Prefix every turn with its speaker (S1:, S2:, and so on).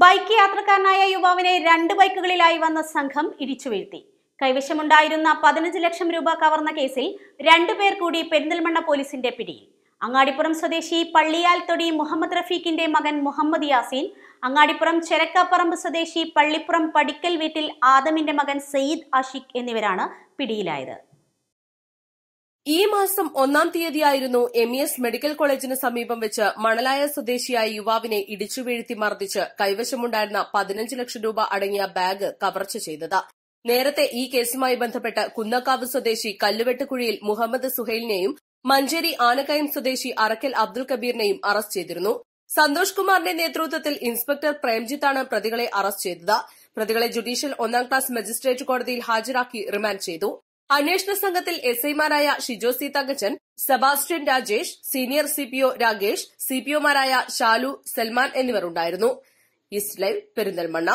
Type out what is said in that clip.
S1: Bike യാത്രക്കാരനായ യുവാവിനെ രണ്ട് ബൈക്കുകളിലായി വന്ന സംഘം ഇടിച്ചു വീഴ്ത്തി കൈവശമുണ്ടായിരുന്ന പതിനഞ്ച് ലക്ഷം രൂപ കവർന്ന കേസിൽ രണ്ടുപേർ കൂടി പെരിന്തൽമണ്ണ പോലീസിന്റെ പിടിയിൽ. അങ്ങാടിപ്പുറം സ്വദേശി പള്ളിയാൽ തൊടി മുഹമ്മദ് റഫീഖിന്റെ മകൻ മുഹമ്മദ് യാസീൻ അങ്ങാടിപ്പുറം ചെരക്കാപ്പറമ്പ് സ്വദേശി പള്ളിപ്പുറം പടിക്കൽ വീട്ടിൽ ആദമിന്റെ മകൻ സയ്യിദ് ആഷിഖ് എന്നിവരാണ് പിടിയിലായത്.
S2: ഈ മാസം ഒന്നാം തീയതിയായിരുന്നു എം ഇ എസ് മെഡിക്കൽ കോളേജിന് സമീപം വെച്ച് മണലായ സ്വദേശിയായ യുവാവിനെ ഇടിച്ചു വീഴ്ത്തി മർദ്ദിച്ച് കൈവശമുണ്ടായിരുന്ന പതിനഞ്ച് ലക്ഷം രൂപ അടങ്ങിയ ബാഗ് കവർച്ച ചെയ്തത്. നേരത്തെ ഈ കേസുമായി ബന്ധപ്പെട്ട് കുന്നക്കാവ് സ്വദേശി കല്ലുവെട്ടുകുഴിയിൽ മുഹമ്മദ് സുഹൈലിനെയും മഞ്ചേരി ആനക്കയം സ്വദേശി അറക്കൽ അബ്ദുൽ കബീറിനെയും അറസ്റ്റ് ചെയ്തിരുന്നു. സന്തോഷ് കുമാറിന്റെ നേതൃത്വത്തിൽ ഇൻസ്പെക്ടർ പ്രേംജിത്താണ് പ്രതികളെ അറസ്റ്റ് ചെയ്തത്. പ്രതികളെ ജുഡീഷ്യൽ ഒന്നാം ക്ലാസ് മജിസ്ട്രേറ്റ് കോടതിയിൽ ഹാജരാക്കി റിമാൻഡ് ചെയ്തു. അന്വേഷണ സംഘത്തിൽ എസ് ഐമാരായ Shijo C Thankachan Sebastian Rajesh senior CPO Ragesh സിപിഒമാരായ Shalu Salman എന്നിവർ ഉണ്ടായിരുന്നു ഈസ്റ്റ് ലൈവ് പെരിന്തൽമണ്ണ.